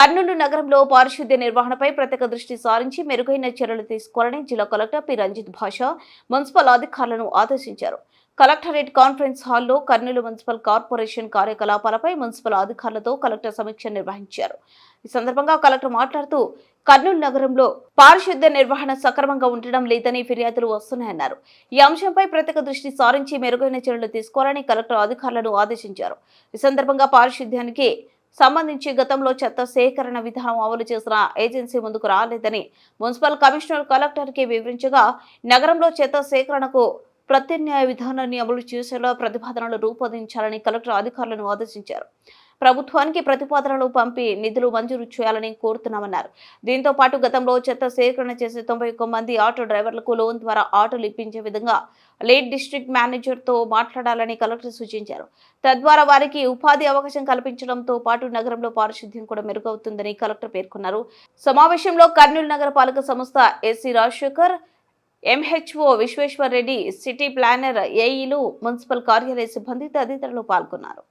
కర్నూలు నగరంలో పారిశుద్ధ్య నిర్వహణపై ప్రత్యేక దృష్టి సారించి మెరుగైన చర్యలు తీసుకోవాలని జిల్లా కలెక్టర్ పి. రంజిత్ భాష మున్సిపల్ అధికారులను ఆదేశించారు. కలెక్టరేట్ కాన్ఫరెన్స్ హాల్లో కర్నూలు మున్సిపల్ కార్పొరేషన్ కార్యకలాపాలపై మున్సిపల్ అధికారులతో కలెక్టర్ సమీక్ష నిర్వహించారు. ఈ సందర్భంగా కలెక్టర్ మాట్లాడుతూ కర్నూలు నగరంలో పారిశుద్ధ్య నిర్వహణ సక్రమంగా ఉండడం లేదని ఫిర్యాదులు వస్తున్నాయన్నారు. ఈ అంశంపై ప్రత్యేక దృష్టి సారించి మెరుగైన చర్యలు తీసుకోవాలని కలెక్టర్ అధికారులను ఆదేశించారు. ఈ సందర్భంగా పారిశుద్ధ్యానికి సంబంధించి గతంలో చెత్త సేకరణ విధానం అమలు చేసిన ఏజెన్సీ ముందుకు రాలేదని మున్సిపల్ కమిషనర్ కలెక్టర్కి వివరించగా నగరంలో చెత్త సేకరణకు ప్రత్యామ్నాయ విధానాన్ని అమలు చేసేలా ప్రతిపాదనలు రూపొందించాలని కలెక్టర్ అధికారులను ఆదేశించారు. ప్రభుత్వానికి ప్రతిపాదనలు పంపి నిధులు మంజూరు చేయాలని కోరుతున్నామన్నారు. దీంతో పాటు గతంలో చెత్త సేకరణ చేసే తొంభై ఒక్క మంది ఆటో డ్రైవర్లకు లోన్ ద్వారా ఆటోలు ఇప్పించే విధంగా లేట్ డిస్ట్రిక్ట్ మేనేజర్తో మాట్లాడాలని కలెక్టర్ సూచించారు. తద్వారా వారికి ఉపాధి అవకాశం కల్పించడంతో పాటు నగరంలో పారిశుద్ధ్యం కూడా మెరుగవుతుందని కలెక్టర్ పేర్కొన్నారు. సమావేశంలో కర్నూలు నగర పాలక సంస్థ SC Rajasekhar MHO Vishweshwar Reddy city planner ఏఈలు municipal కార్యాలయ సిబ్బంది తదితరులు పాల్గొన్నారు.